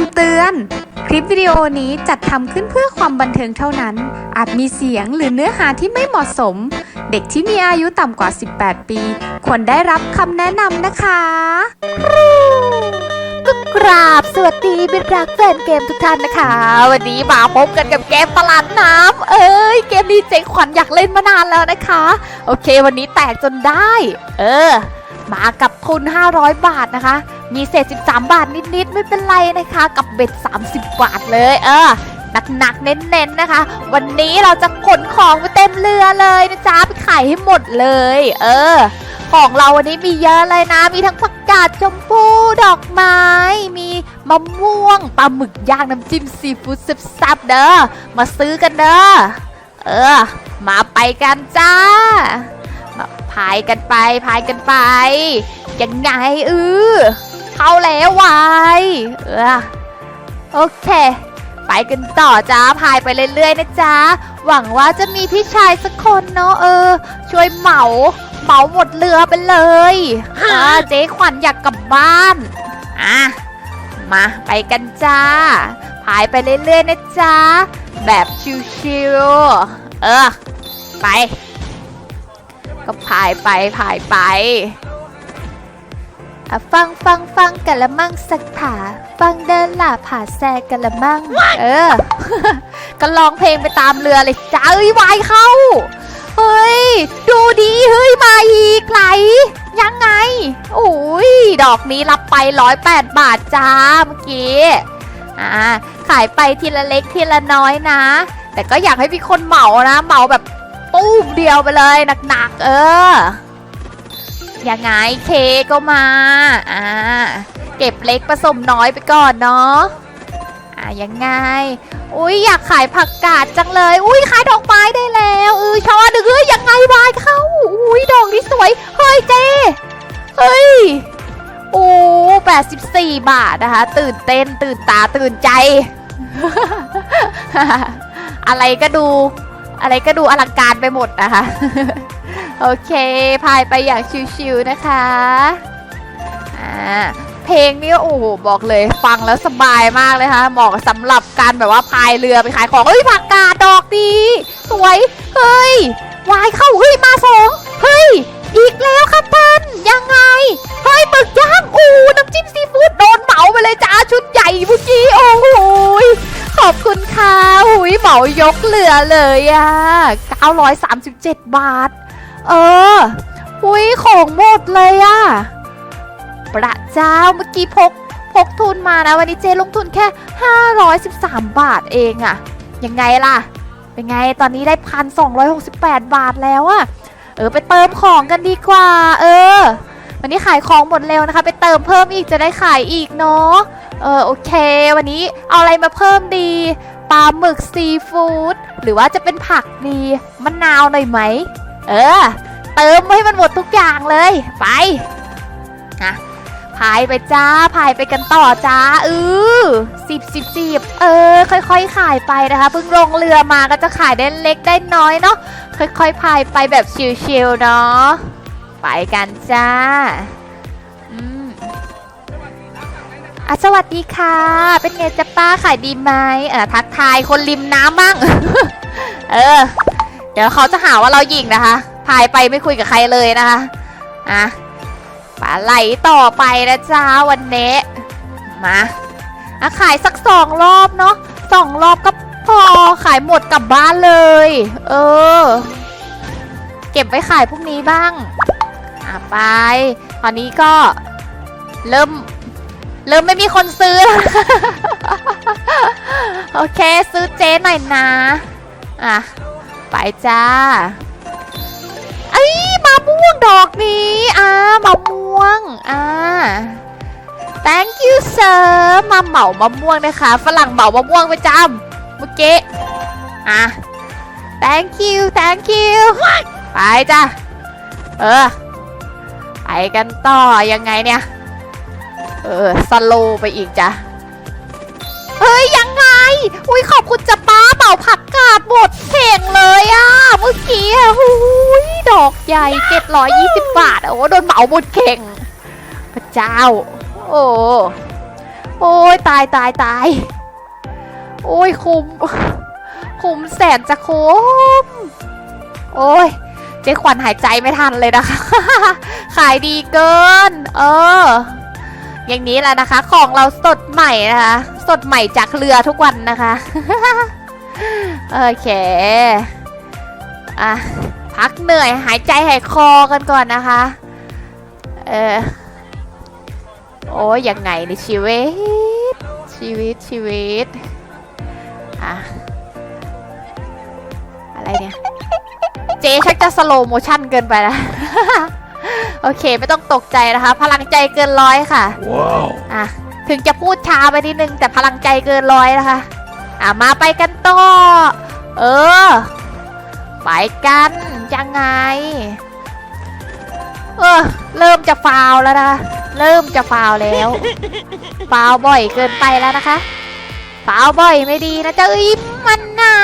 ำเตือน คลิปวิดีโอนี้จัดทำขึ้นเพื่อความบันเทิงเท่านั้น อาจมีเสียงหรือเนื้อหาที่ไม่เหมาะสม เด็กที่มีอายุต่ำกว่า 18 ปี ควรได้รับคำแนะนำนะคะกราบสวัสดีเป็นรักแฟนเกมทุกท่านนะคะ วันนี้มาพบกันกับเกมตลาดน้ำเอ้ย เกมนี้เจ๊ขวัญอยากเล่นมานานแล้วนะคะ โอเค วันนี้แตกจนได้ เออ มากับทุน 500 บาทนะคะ มีเศษ 13 บาทนิดๆ ไม่เป็นไรนะคะ กับเบ็ด 30 บาทเลย เออหนักๆ เน้นๆ นะคะ วันนี้เราจะขนของไปเต็มเรือเลยนะจ๊ะ ไปขายให้หมดเลย เออ ของเราวันนี้มีเยอะเลยนะ มีทั้งผักกาดชมพูดอกไม้ มีมะม่วง ปลาหมึกย่างน้ำจิ้มซีฟู้ดแซ่บๆ เด้อ มาซื้อกันเด้อ เออ มาไปกันจ้ามาพายกันไปพายกันไป ยังไงเออ เข้าแล้ววายเออโอเค ไปกันต่อจ้าพายไปเรื่อยๆนะจ๊ะหวังว่าจะมีพี่ชายสักคนเนาะเออ ช่วยเหมาเหมาหมดเรือไปเลยอ่าเจ๊ขวัญอยากกลับบ้านอะมาไปกันจ้าพายไปเรื่อยๆนะจ๊ะแบบชิวๆเออไป ก็พายไปพายไป อะฟังฟังฟังกันละมั่งสักผาฟังเดินหล่าผาแซกันละมั่งเออ ก็ร้องเพลงไปตามเรือเลยจ้าเอ้ยวายเข้า เฮ้ย ดูดีเฮ้ยมาอีกไหลยังไงโอ้ยดอกนี้รับไปร้อยแปดบาทจ้าเมื่อกี้อ่าขายไปทีละเล็กทีละน้อยนะ แต่ก็อยากให้มีคนเหมานะ เหมาแบบตู้มเดียวไปเลยหนักๆเออ ยังไงเคก็มา อ่า เก็บเล็กผสมน้อยไปก่อนเนาะ อ่ายังไง อุ้ยอยากขายผักกาดจังเลย อุ้ยขายดอกไม้ได้แล้วเออชอดึงเอ้ยยังไงวายเข้า อุ้ยดอกนี้สวย เฮ้ยเจเฮ้ยโอ้แปดสิบสี่บาทนะคะ ตื่นเต้นตื่นตาตื่นใจ อะไรก็ดู อะไรก็ดูอลังการไปหมดนะคะ โอเค พายไปอย่างชิวๆนะคะอ่าเพลงนี้โอ้โหบอกเลยฟังแล้วสบายมากเลยค่ะเหมาะสำหรับการแบบว่าพายเรือไปขายของเอ้ยผักกาดดอกดี สวยเฮ้ยวายเข้าเฮ้ยมาสองเฮ้ยอีกแล้วครับท่านยังไงเฮ้ยหมึกย่างอูน้ำจิ้มซีฟู้ดโดนเหมาไปเลยจ้าชุดใหญ่เมื่อกี้โอ้โหยขอบคุณค่ะหุยเหมายกเรือเลยอะ937 บาท เออหุยของหมดเลยอะพระเจ้าเมื่อกี้พกพกทุนมานะ วันนี้เจลงทุนแค่ 513 บาทเองอะยังไงล่ะ เป็นไงตอนนี้ได้พันสองบาทแล้วอะเออไปเติมของกันดีกว่า เออ วันนี้ขายของหมดเร็วนะคะ ไปเติมเพิ่มอีกจะได้ขายอีกเนาะเออโอเค วันนี้เอาอะไรมาเพิ่มดีปลาหมึกซีฟู้ดหรือว่าจะเป็นผักดีมะนาวหน่อยไหม เออ เติมให้มันหมดทุกอย่างเลย ไปอะพายไปจ้าพายไปกันต่อจ้าเออสิบสิบสิบเออ ค่อยๆขายไปนะคะเพิ่งลงเรือมาก็จะขายได้เล็กได้น้อยเนาะค่อยๆพายไปแบบชิลๆเนาะไปกันจ้าอืมอะสวัสดีค่ะ เป็นไงจ๊ะป้าขายดีไหมเออทักทายคนริมน้ำมั่งเออ เดี๋ยวเขาจะหาว่าเราหยิงนะคะ พายไปไม่คุยกับใครเลยนะคะอะปลาไหลต่อไปนะจ้าวันนี้มาอะขายสักสองรอบเนาะสองรอบก็พอขายหมดกลับบ้านเลย เออ เก็บไว้ขายพรุ่งนี้บ้างอะไป ตอนนี้ก็เริ่มเริ่มไม่มีคนซื้อแล้วโอเค ซื้อเจ๊หน่อยนะ อะ ไปจ้าเอ้ยมะม่วงดอกนี้อ่ามะม่วงอ่า thank you sir มาเหมามะม่วงนะคะ ฝรั่งเหมามะม่วงไปจำเมื่อกี้อะ thank you thank you ไปจ้ะเออ ไปกันต่อยังไงเนี่ย เออ สโลไปอีกจ้ะเฮ้ย ยังไง อุ้ยขอบคุณจ้ะป้าเป่าผักกาดหมด เข่งเลยอะเมื่อกี้อะหุยดอกใหญ่720บาท โอ้โดนเหมาหมดเข่ง พระเจ้า โอ้โอ้ยตายตายตาย โอ้ยคุม คุมแสนจะคุม โอ้ยเจ๊ขวัญหายใจไม่ทันเลยนะคะ ขายดีเกิน เออ อย่างนี้แหละนะคะ ของเราสดใหม่นะคะ สดใหม่จากเรือทุกวันนะคะ โอเค อะพักเหนื่อยหายใจหายคอกันก่อนนะคะ เออ โอ้ยยังไงในชีวิต ชีวิตชีวิต อะ อะไรเนี่ย เจ๊ชักจะสโลโมชั่นเกินไปแล้วโอเค ไม่ต้องตกใจนะคะ พลังใจเกินร้อยค่ะ Wow. อะ ถึงจะพูดช้าไปนิดนึง แต่พลังใจเกินร้อยนะคะ อะ มาไปกันต่อ เออ ไปกันยังไง เออเริ่มจะฟาวแล้วนะ เริ่มจะฟาวแล้ว ฟาวบ่อยเกินไปแล้วนะคะ ฟาวบ่อยไม่ดีนะจ๊ะเอ้ยมันนา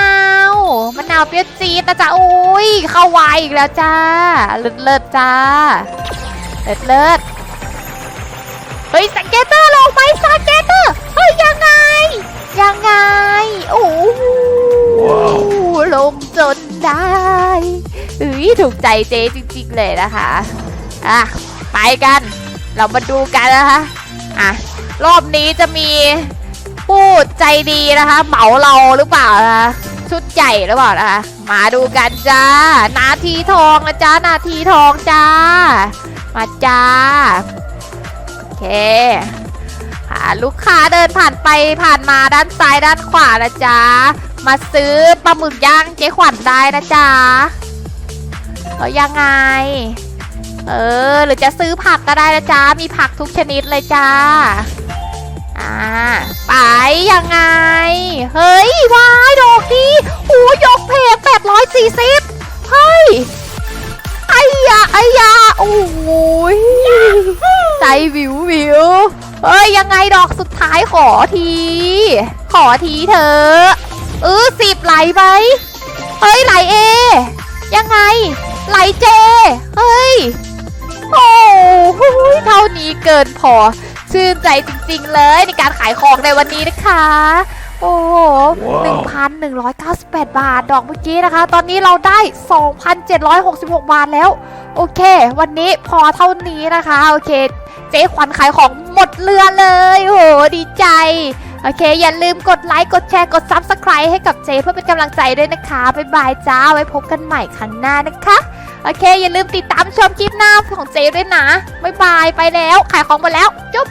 วมันนาวเปรี้ยวจี๊ดนะจ๊ะโอ้ยเข้าวายอีกแล้วจ้า เลิศเลิศจ้า เลิศเลิศเฮ้ยสเก็ตเตอร์ลงไหมสเก็ตเตอร์ เฮ้ยยังไงยังไง เฮ้ยถูกใจเจ๊จริงๆเลยนะคะอะไปกัน เรามาดูกันนะคะอะรอบนี้จะมีผู้ใจดีนะคะ เหมาเราหรือเปล่านะคะชุดใหญ่หรือเปล่านะคะมาดูกันจ้านาทีทองนะจ้านาทีทองจ้า มาจ้าโอเคหาลูกค้าเดินผ่านไปผ่านมาด้านซ้ายด้านขวานะจ๊ะมาซื้อปลาหมึกย่างเจ๊ขวัญได้นะจ๊ะ เอายังไง เออ หรือจะซื้อผักก็ได้นะจ๊ะมีผักทุกชนิดเลยจ้า อ่า ไปยังไง เฮ้ยวายดอกดีโอ้ยกเพลง840เฮ้ยไอ้ยาไอ้ยาโอ้ยใจวิววิวเฮ้ยยังไงดอกสุดท้ายขอที ขอทีเถอเออสิบไหลไหมเฮ้ยไหลเอ ยังไง ไหลเจ เฮ้ย โอ้โหเท่านี้เกินพอ ชื่นใจจริงๆเลยในการขายของในวันนี้นะคะ โอ้โหว้าว1,198บาทดอกเมื่อกี้นะคะ ตอนนี้เราได้2,766บาทแล้ว โอเค วันนี้พอเท่านี้นะคะ โอเค เจ๊ขวัญขายของหมดเรือเลย โอ้โห ดีใจ โอเค อย่าลืมกดไลค์กดแชร์กด Subscribe ให้กับเจเพื่อเป็นกำลังใจด้วยนะคะบ๊ายบายจ้าไว้พบกันใหม่ครั้งหน้านะคะโอเค อย่าลืมติดตามชมคลิปหน้าของเจด้วยนะบ๊ายบายไปแล้ว ขายของหมดแล้วจุ๊บ